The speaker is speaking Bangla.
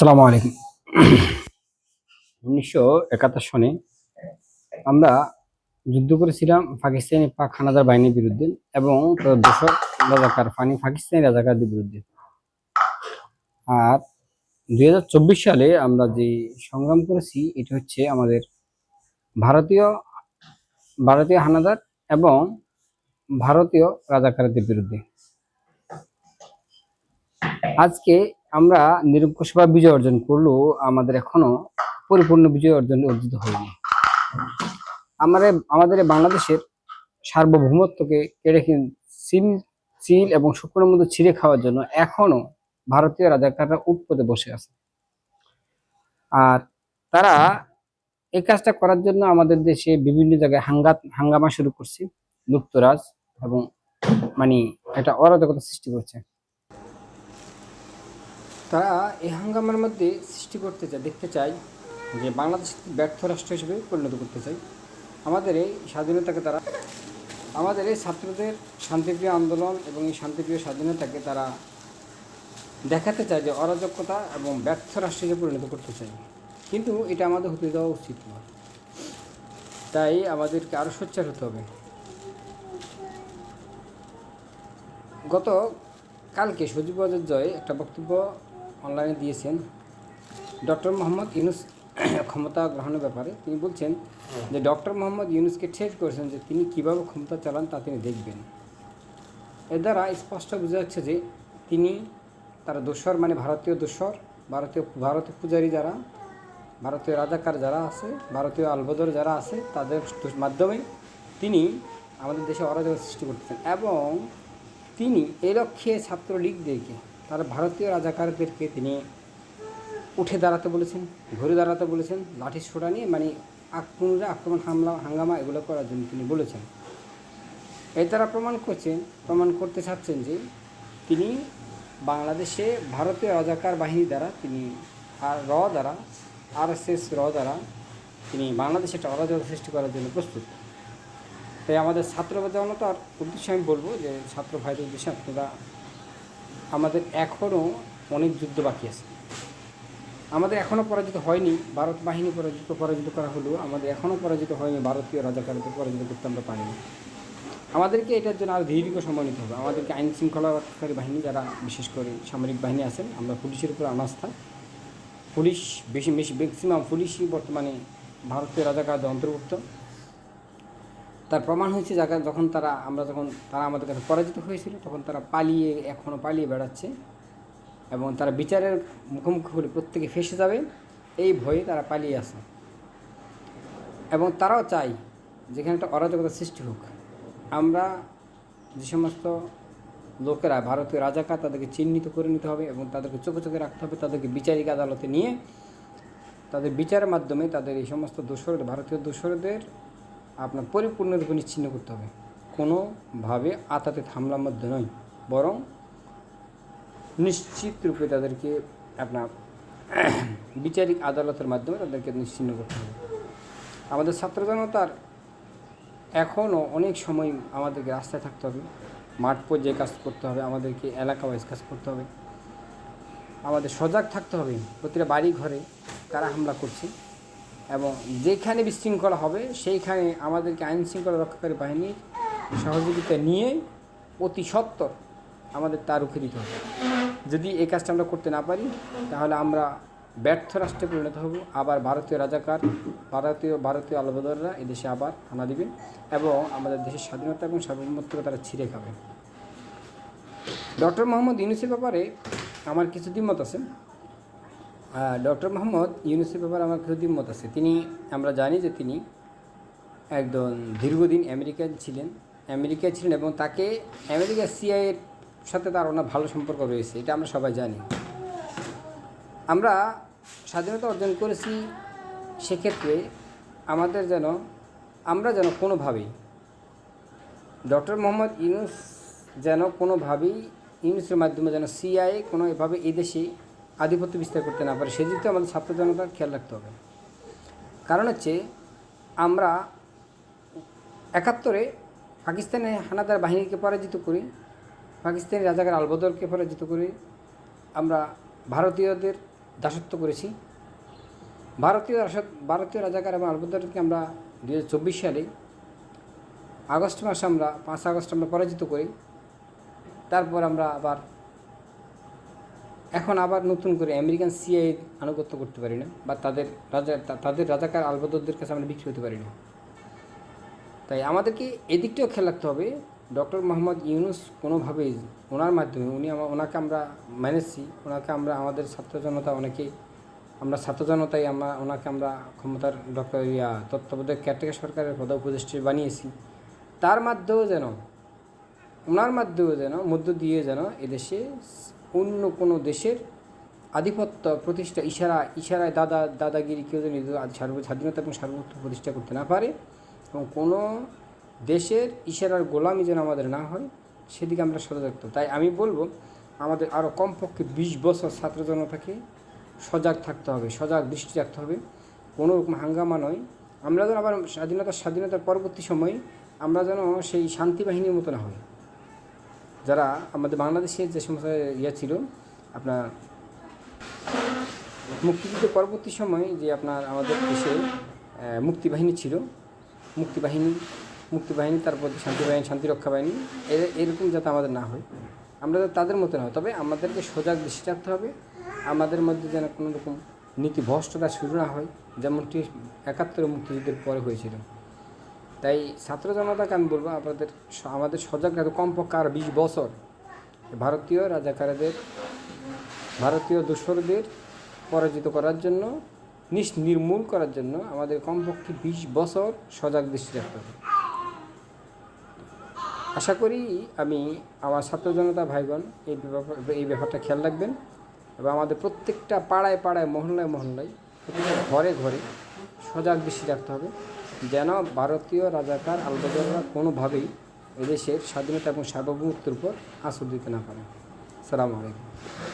আসসালামু আলাইকুম। উনিশশো একাত্তর সনে আমরা যুদ্ধ করেছিলাম পাকিস্তানি পাক হানাদার বাহিনীর বিরুদ্ধে এবং দোষক রাজাকার ফানি পাকিস্তানি রাজাকারদের বিরুদ্ধে। আর দুই হাজার চব্বিশ সালে আমরা যে সংগ্রাম করেছি, এটি হচ্ছে আমাদের ভারতীয় ভারতীয় হানাদার এবং ভারতীয় রাজাকারদের বিরুদ্ধে। আজকে আমরা নিরঙ্কুশভাবে বিজয় অর্জন করলেও আমাদের এখনও পরিপূর্ণ বিজয় অর্জন অর্জিত হয়নি। আমাদের আমাদের বাংলাদেশের সার্বভৌমত্বকে কেড়ে সিল সিল এবং শুকনোর মধ্যে ছিঁড়ে খাওয়ার জন্য এখনও ভারতীয় রাজাকাররা উৎপদে বসে আছে। আর তারা এই কাজটা করার জন্য আমাদের দেশে বিভিন্ন জায়গায় হাঙ্গাত হাঙ্গামা শুরু করছে, লুপ্তরাজ এবং মানে একটা অরাজকতা সৃষ্টি করছে। তারা এই হাঙ্গামার মধ্যে সৃষ্টি করতে চায়, দেখতে চায় যে বাংলাদেশ ব্যর্থ রাষ্ট্র হিসেবে পরিণত করতে চায়। আমাদের এই স্বাধীনতাকে তারা, আমাদের এই ছাত্রদের শান্তিপ্রিয় আন্দোলন এবং এই শান্তিপ্রিয় স্বাধীনতাকে তারা দেখাতে চায় যে অরাজকতা এবং ব্যর্থ রাষ্ট্র হিসেবে পরিণত করতে চায়। কিন্তু এটা আমাদের হতে দেওয়া উচিত নয় তাই আমাদেরকে আরও সোচ্চার হতে হবে। গত কালকে সজীব জয় একটা বক্তব্য অনলাইনে দিয়েছেন। ডক্টর মোহাম্মদ ইউনুস ক্ষমতা গ্রহণের ব্যাপারে তিনি বলছেন যে, ডক্টর মোহাম্মদ ইউনুসকে ঠেট করেছেন যে, তিনি কীভাবে ক্ষমতা চালান তা তিনি দেখবেন। এর দ্বারা স্পষ্ট বোঝা যাচ্ছে যে, তিনি তার দোসর মানে ভারতীয় দোসর, ভারতীয় ভারতীয় পূজারী যারা, ভারতীয় রাজাকার যারা আছে, ভারতীয় আলবদর যারা আছে, তাদের মাধ্যমে তিনি আমাদের দেশে অরাজকতা সৃষ্টি করতেছেন এবং তিনি এই লক্ষ্যে ছাত্রলীগদেরকে তার ভারতীয় রাজাকারদেরকে তিনি উঠে দাঁড়াতে বলেছেন, ঘুরে দাঁড়াতে বলেছেন, লাঠি ছোড়া নিয়ে মানে আক্রমণে আক্রমণ, হামলা, হাঙ্গামা এগুলো করার জন্য তিনি বলেছেন। এর দ্বারা প্রমাণ করছেন, প্রমাণ করতে চাচ্ছেন যে তিনি বাংলাদেশে ভারতীয় রাজাকার বাহিনী দ্বারা তিনি আর র দ্বারা আর এস এস র দ্বারা তিনি বাংলাদেশে একটা অরাজকতা সৃষ্টি করার জন্য প্রস্তুত। তাই আমাদের ছাত্র জনতার উদ্দেশ্যে আমি বলব যে, ছাত্র ভাইদের উদ্দেশ্যে আপনারা আমাদের এখনও অনেক যুদ্ধ বাকি আছে। আমাদের এখনও পরাজিত হয়নি, ভারত বাহিনী পরাজিত পরাজিত করা হলেও আমাদের এখনও পরাজিত হয়নি, ভারতীয় রাজাকারদের পরাজিত করতে আমরা পারিনি। আমাদেরকে এটার জন্য আরও দীর্ঘ সময় নিতে হবে। আমাদেরকে আইন শৃঙ্খলা রক্ষাকারী বাহিনী যারা, বিশেষ করে সামরিক বাহিনী আছেন, আমরা পুলিশের উপর অনাস্থা পুলিশ, বেশি বেশি ম্যাক্সিমাম পুলিশই বর্তমানে ভারতীয় রাজাকারদের অন্তর্ভুক্ত। তার প্রমাণ হয়েছে জায়গা যখন তারা, আমরা যখন তারা আমাদের কাছে পরাজিত হয়েছিল, তখন তারা পালিয়ে এখনও পালিয়ে বেড়াচ্ছে। এবং তারা বিচারের মুখোমুখি হলে প্রত্যেকে ফেসে যাবে। এই ভয়ে তারা পালিয়ে আসে। এবং তারাও চায় যেখানে একটা অরাজকতা সৃষ্টি হোক। আমরা যে সমস্ত লোকেরা, ভারতীয় রাজাকার, তাদেরকে চিহ্নিত করে নিতে হবে এবং তাদেরকে চোখে চোখে রাখতে হবে। তাদেরকে বিচারিক আদালতে নিয়ে, তাদের বিচারের মাধ্যমে তাদের এই সমস্ত দোষর ভারতীয় দোষরদের আপনার পরিপূর্ণরূপে নিচ্ছিন্ন করতে হবে। কোনোভাবে আতাতে থামলার মধ্যে নয়, বরং নিশ্চিত রূপে তাদেরকে আপনার বিচারিক আদালতের মাধ্যমে তাদেরকে নিশ্চিন্ন করতে হবে। আমাদের ছাত্র জনতার এখনও অনেক সময় আমাদেরকে রাস্তায় থাকতে হবে, মাঠ পর্যায়ে কাজ করতে হবে, আমাদেরকে এলাকা ওয়াইজ কাজ করতে হবে, আমাদের সজাগ থাকতে হবে প্রতিটা বাড়ি ঘরে কারা হামলা করছে। এবং যেখানে বিশৃঙ্খলা হবে, সেইখানে আমাদেরকে আইন শৃঙ্খলা রক্ষাকারী বাহিনীর সহযোগিতা নিয়ে অতি সত্বর আমাদের তা রুখে দিতে হবে। যদি এই কাজটা আমরা করতে না পারি, তাহলে আমরা ব্যর্থ রাষ্ট্রে পরিণত হব, আবার ভারতীয় রাজাকার, ভারতীয় ভারতীয় আলবদররা এদেশে আবার হানা দিবেন এবং আমাদের দেশের স্বাধীনতা এবং সার্বভৌমত্বকে তারা ছিঁড়ে খাবে ডক্টর মোহাম্মদ ইউনুসের ব্যাপারে আমার কিছু দ্বিমত আছে। ডক্টর মোহাম্মদ ইউনুসের ব্যাপারে আমার কিছু মত আছে। তিনি, আমরা জানি যে তিনি একজন দীর্ঘদিন আমেরিকায় ছিলেন আমেরিকায় ছিলেন এবং তাকে আমেরিকা সিআইয়ের সাথে তার অনেক ভালো সম্পর্ক রয়েছে, এটা আমরা সবাই জানি। আমরা স্বাধীনতা অর্জন করেছি সেক্ষেত্রে আমাদের যেন, আমরা যেন কোনোভাবেই ডক্টর মোহাম্মদ ইউনুস যেন কোনোভাবেই ইউনুসের মাধ্যমে যেন সিআইএ কোনো এভাবে এই দেশে আধিপত্য বিস্তার করতে না পারে, সেদিকে আমাদের ছাত্র জনতার খেয়াল রাখতে হবে। কারণ হচ্ছে, আমরা একাত্তরে পাকিস্তানের হানাদার বাহিনীকে পরাজিত করি, পাকিস্তানি রাজাকার আলবদরকে পরাজিত করি, আমরা ভারতীয়দের দাসত্ব করেছি। ভারতীয় ভারতীয় রাজাকার এবং আলবদরকে আমরা দু চব্বিশ সালে আগস্ট মাসে আমরা, পাঁচ আগস্ট আমরা পরাজিত করি। তারপর আমরা আবার এখন আবার নতুন করে আমেরিকান সিআই আনুগত্য করতে পারি না, বা তাদের রাজা তাদের রাজাকার আলবদরদের কাছে আমরা বিক্রি হতে পারি না। তাই আমাদেরকে এদিকটাও খেয়াল রাখতে হবে, ডক্টর মোহাম্মদ ইউনুস কোনোভাবেই ওনার মাধ্যমে, উনি ওনাকে আমরা মেনেছি, ওনাকে আমরা আমাদের ছাত্র জনতা অনেকে, আমরা ছাত্র জনতাই আমরা, ওনাকে আমরা ক্ষমতার ডক্টর ইয়া, তত্ত্বাবধায়ক ক্যাটেগরি সরকারের পদ উপদেষ্টা বানিয়েছি। তার মাধ্যমেও যেন, ওনার মাধ্যমেও যেন, মধ্য দিয়ে যেন এদেশে অন্য কোনো দেশের আধিপত্য প্রতিষ্ঠা, ইশারা, ইশারায় দাদা, দাদাগিরি কেউ যেন সার্ব- স্বাধীনতা এবং সার্বভৌমত্ব প্রতিষ্ঠা করতে না পারে এবং কোনো দেশের ইশারার গোলামি যেন আমাদের না হয়, সেদিকে আমরা সজাগ থাকতে হবে। তাই আমি বলব, আমাদের আরও কমপক্ষে বিশ বছর ছাত্র জনতাকে সজাগ থাকতে হবে, সজাগ দৃষ্টি রাখতে হবে। কোনো রকম হাঙ্গামা নয়। আমরা যেন আবার স্বাধীনতা, স্বাধীনতার পরবর্তী সময়ে আমরা যেন সেই শান্তি বাহিনীর মতো না হই। যারা আমাদের বাংলাদেশে যে সমস্ত ইয়ে ছিল, আপনার মুক্তিযুদ্ধ পরবর্তী সময়ে যে আপনার আমাদের দেশে মুক্তিবাহিনী ছিল, মুক্তিবাহিনী মুক্তিবাহিনী, তারপর শান্তিবাহিনী, শান্তিরক্ষা বাহিনী, এর- এরকম যাতে আমাদের না হয়। আমরা তাদের মতো না হয়। তবে আমাদেরকে সজাগ দৃষ্টি রাখতে হবে। আমাদের মধ্যে যেন কোনো রকম নীতি ভ্রষ্টতা শুরু না হয়, যেমনটি একাত্তর মুক্তিযুদ্ধের পরে হয়েছিল। তাই ছাত্র জনতাকে আমি বলব আপনাদের আমাদের সজাগ রাখতে, কমপক্ষে আর বিশ বছর ভারতীয় রাজাকারদের, ভারতীয় দোসরদের পরাজিত করার জন্য নিস নির্মূল করার জন্য আমাদের কমপক্ষে বিশ বছর সজাগ দৃষ্টি রাখতে হবে। আশা করি আমি আমার ছাত্র জনতা ভাইগণ এই ব্যাপার এই ব্যাপারটা খেয়াল রাখবেন এবং আমাদের প্রত্যেকটা পাড়ায় পাড়ায়, মহল্লায় মহল্লায় ঘরে ঘরে সজাগ দৃষ্টি রাখতে হবে। যেন ভারতীয় রাজাকার আলবদররা কোনোভাবেই এদেশের স্বাধীনতা এবং সার্বভৌমত্বের উপর আসর দিতে না পারে। সালাম আলাইকুম।